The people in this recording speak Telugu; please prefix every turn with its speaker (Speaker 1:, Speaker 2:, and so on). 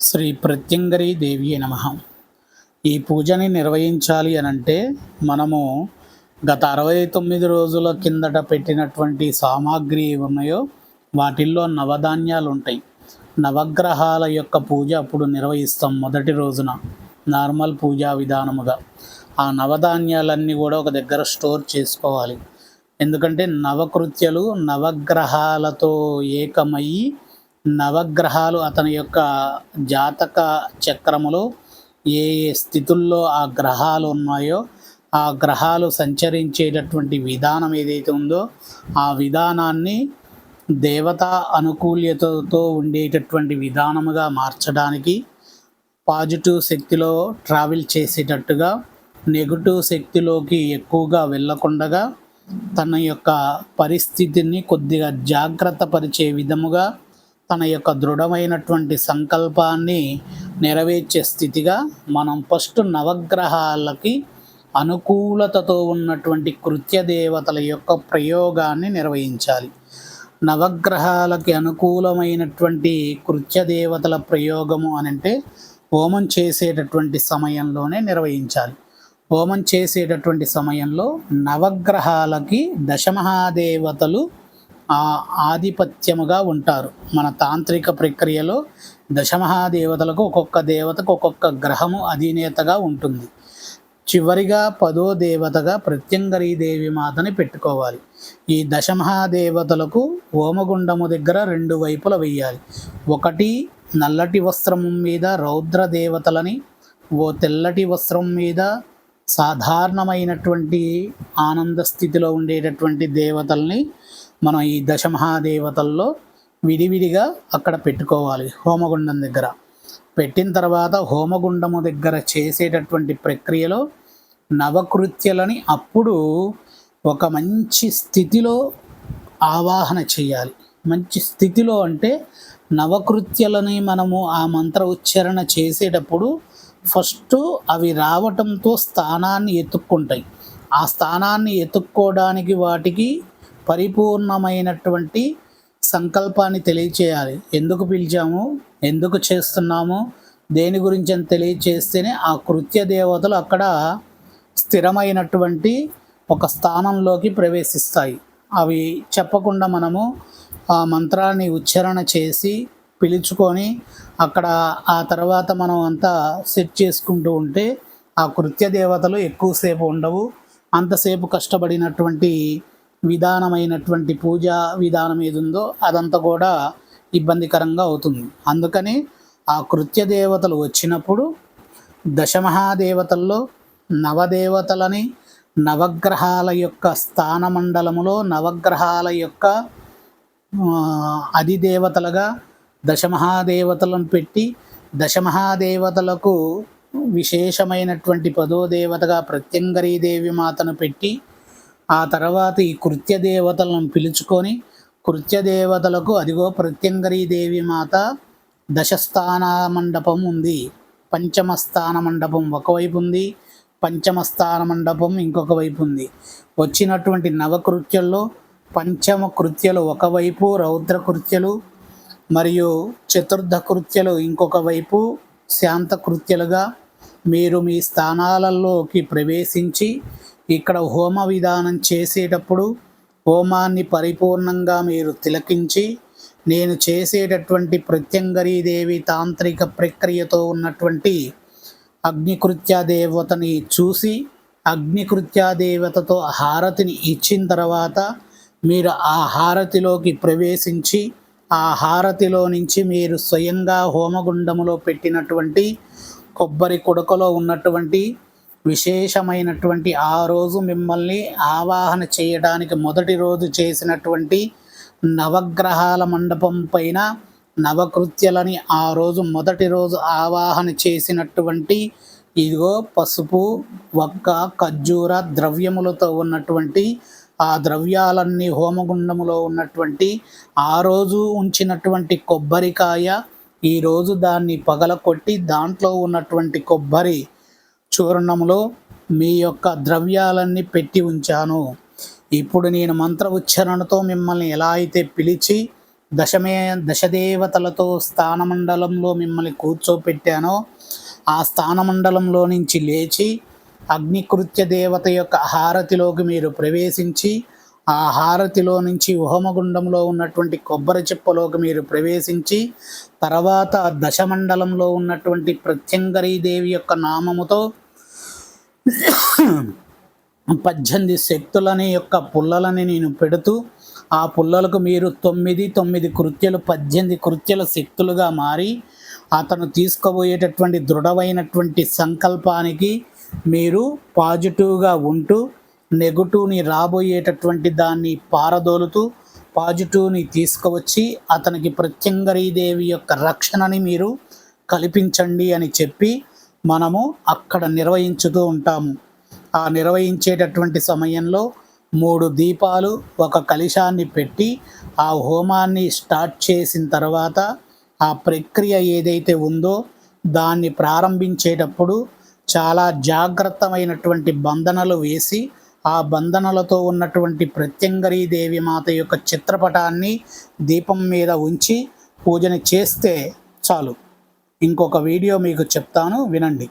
Speaker 1: శ్రీ ప్రత్యంగరీ దేవి నమ. ఈ పూజని నిర్వహించాలి అని అంటే మనము గత అరవై తొమ్మిది రోజుల కిందట పెట్టినటువంటి సామాగ్రి ఉన్నాయో వాటిల్లో నవధాన్యాలు ఉంటాయి నవగ్రహాల యొక్క పూజ అప్పుడు నిర్వహిస్తాం మొదటి రోజున నార్మల్ పూజా విధానముగా. ఆ నవధాన్యాలన్నీ కూడా ఒక దగ్గర స్టోర్ చేసుకోవాలి. ఎందుకంటే నవకృత్యలు నవగ్రహాలతో ఏకమయ్యి నవగ్రహాలు అతని యొక్క జాతక చక్రములో ఏ ఏ స్థితుల్లో ఆ గ్రహాలు ఉన్నాయో ఆ గ్రహాలు సంచరించేటటువంటి విధానం ఏదైతే ఉందో ఆ విధానాన్ని దేవత అనుకూల్యతతో ఉండేటటువంటి విధానముగా మార్చడానికి పాజిటివ్ శక్తిలో ట్రావెల్ చేసేటట్టుగా నెగటివ్ శక్తిలోకి ఎక్కువగా వెళ్ళకుండగా తన యొక్క పరిస్థితిని కొద్దిగా జాగ్రత్త పరిచే విధముగా తన యొక్క దృఢమైనటువంటి సంకల్పాన్ని నెరవేర్చే స్థితిగా మనం ఫస్ట్ నవగ్రహాలకి అనుకూలతతో ఉన్నటువంటి కృత్య దేవతల యొక్క ప్రయోగాన్ని నిర్వహించాలి. నవగ్రహాలకి అనుకూలమైనటువంటి కృత్య దేవతల ప్రయోగము అని అంటే హోమం చేసేటటువంటి సమయంలోనే నిర్వహించాలి. హోమం చేసేటటువంటి సమయంలో నవగ్రహాలకి దశమహాదేవతలు ఆధిపత్యముగా ఉంటారు. మన తాంత్రిక ప్రక్రియలో దశమహాదేవతలకు ఒక్కొక్క దేవతకు ఒక్కొక్క గ్రహము అధీనేతగా ఉంటుంది. చివరిగా పదో దేవతగా ప్రత్యంగరీ దేవి మాతని పెట్టుకోవాలి. ఈ దశమహాదేవతలకు హోమగుండము దగ్గర రెండు వైపుల వెయ్యాలి. ఒకటి నల్లటి వస్త్రం మీద రౌద్ర దేవతలని ఓ తెల్లటి వస్త్రం మీద సాధారణమైనటువంటి ఆనంద స్థితిలో ఉండేటటువంటి దేవతల్ని మనం ఈ దశమహాదేవతల్లో విడివిడిగా అక్కడ పెట్టుకోవాలి హోమగుండం దగ్గర. పెట్టిన తర్వాత హోమగుండము దగ్గర చేసేటటువంటి ప్రక్రియలో నవకృత్యలని అప్పుడు ఒక మంచి స్థితిలో ఆవాహన చేయాలి. మంచి స్థితిలో అంటే నవకృత్యలని మనము ఆ మంత్ర ఉచ్చారణ చేసేటప్పుడు ఫస్ట్ అవి రావటంతో స్థానాన్ని ఎత్తుక్కుంటాయి. ఆ స్థానాన్ని ఎత్తుక్కోవడానికి వాటికి పరిపూర్ణమైనటువంటి సంకల్పాన్ని తెలియచేయాలి. ఎందుకు పిలిచాము? ఎందుకు చేస్తున్నాము? దేని గురించి అని తెలియచేస్తేనే ఆ కృత్య దేవతలు అక్కడ స్థిరమైనటువంటి ఒక స్థానంలోకి ప్రవేశిస్తాయి. అవి చెప్పకుండా మనము ఆ మంత్రాన్ని ఉచ్చారణ చేసి పిలుచుకొని అక్కడ ఆ తర్వాత మనం అంతా సెట్ చేసుకుంటూ ఉంటే ఆ కృత్య దేవతలు ఎక్కువసేపు ఉండవు. అంతసేపు కష్టపడినటువంటి విధానమైనటువంటి పూజా విధానం ఏది ఉందో అదంతా కూడా ఇబ్బందికరంగా అవుతుంది. అందుకని ఆ కృత్య దేవతలు వచ్చినప్పుడు దశమహాదేవతల్లో నవదేవతలని నవగ్రహాల యొక్క స్థానమండలములో నవగ్రహాల యొక్క అధిదేవతలుగా దశమహాదేవతలను పెట్టి దశమహాదేవతలకు విశేషమైనటువంటి పదో దేవతగా ప్రత్యంగరీదేవి మాతను పెట్టి ఆ తర్వాత ఈ కృత్య దేవతలను పిలుచుకొని కృత్య దేవతలకు అదిగో ప్రత్యంగరీదేవి మాత దశస్థాన మండపం ఉంది. పంచమ స్థాన మండపం ఒకవైపు ఉంది. పంచమస్థాన మండపం ఇంకొక వైపు ఉంది. వచ్చినటువంటి నవకృత్యల్లో పంచమ కృత్యలు ఒకవైపు రౌద్ర కృత్యలు మరియు చతుర్థ కృత్యలు ఇంకొక వైపు శాంత కృత్యలుగా మీరు మీ స్థానాలలోకి ప్రవేశించి ఇక్కడ హోమ విధానం చేసేటప్పుడు హోమాన్ని పరిపూర్ణంగా మీరు తిలకించి నేను చేసేటటువంటి ప్రత్యంగరీదేవి తాంత్రిక ప్రక్రియతో ఉన్నటువంటి అగ్నికృత్య దేవతని చూసి అగ్నికృత్య దేవతతో హారతిని ఇచ్చిన తర్వాత మీరు ఆ హారతిలోకి ప్రవేశించి ఆ హారతిలో నుంచి మీరు స్వయంగా హోమగుండములో పెట్టినటువంటి కొబ్బరి కుడకలో ఉన్నటువంటి విశేషమైనటువంటి ఆ రోజు మిమ్మల్ని ఆవాహన చేయడానికి మొదటి రోజు చేసినటువంటి నవగ్రహాల మండపం పైన నవకృత్యలని ఆ రోజు మొదటి రోజు ఆవాహన చేసినటువంటి ఇదిగో పసుపు వక్క ఖర్జూర ద్రవ్యములతో ఉన్నటువంటి ఆ ద్రవ్యాలన్నీ హోమగుండములో ఉన్నటువంటి ఆ రోజు ఉంచినటువంటి కొబ్బరికాయ ఈరోజు దాన్ని పగలకొట్టి దాంట్లో ఉన్నటువంటి కొబ్బరి చూర్ణములో మీ యొక్క ద్రవ్యాలన్నీ పెట్టి ఉంచాను. ఇప్పుడు నేను మంత్ర ఉచ్చారణతో మిమ్మల్ని ఎలా అయితే పిలిచి దశమే దశదేవతలతో స్థానమండలంలో మిమ్మల్ని కూర్చోపెట్టానో ఆ స్థానమండలంలో నుంచి లేచి అగ్నికృత్య దేవత యొక్క హారతిలోకి మీరు ప్రవేశించి ఆ హారతిలో నుంచి ఉహమగుండంలో ఉన్నటువంటి కొబ్బరి చిప్పలోకి మీరు ప్రవేశించి తర్వాత దశమండలంలో ఉన్నటువంటి ప్రత్యంగరీదేవి యొక్క నామముతో పద్దెనిమిది శక్తులని యొక్క పుల్లలని నేను పెడుతూ ఆ పుల్లలకు మీరు తొమ్మిది తొమ్మిది కృత్యలు పద్దెనిమిది కృత్యల శక్తులుగా మారి అతను తీసుకుపోయేటటువంటి దృఢమైనటువంటి సంకల్పానికి మీరు పాజిటివ్గా ఉంటూ నెగటివ్ని రాబోయేటటువంటి దాన్ని పారదోలుతూ పాజిటివ్ని తీసుకువచ్చి అతనికి ప్రత్యంగరీదేవి యొక్క రక్షణని మీరు కల్పించండి అని చెప్పి మనము అక్కడ నిర్వహించుతూ ఉంటాము. ఆ నిర్వహించేటటువంటి సమయంలో మూడు దీపాలు ఒక కలిశాన్ని పెట్టి ఆ హోమాన్ని స్టార్ట్ చేసిన తర్వాత ఆ ప్రక్రియ ఏదైతే ఉందో దాన్ని ప్రారంభించేటప్పుడు చాలా జాగ్రత్తమైనటువంటి బంధనలు వేసి ఆ బంధనలతో ఉన్నటువంటి ప్రత్యంగరీ దేవి మాత యొక్క చిత్రపటాన్ని దీపం మీద ఉంచి పూజని చేస్తే చాలు. ఇంకొక వీడియో మీకు చెప్తాను వినండి.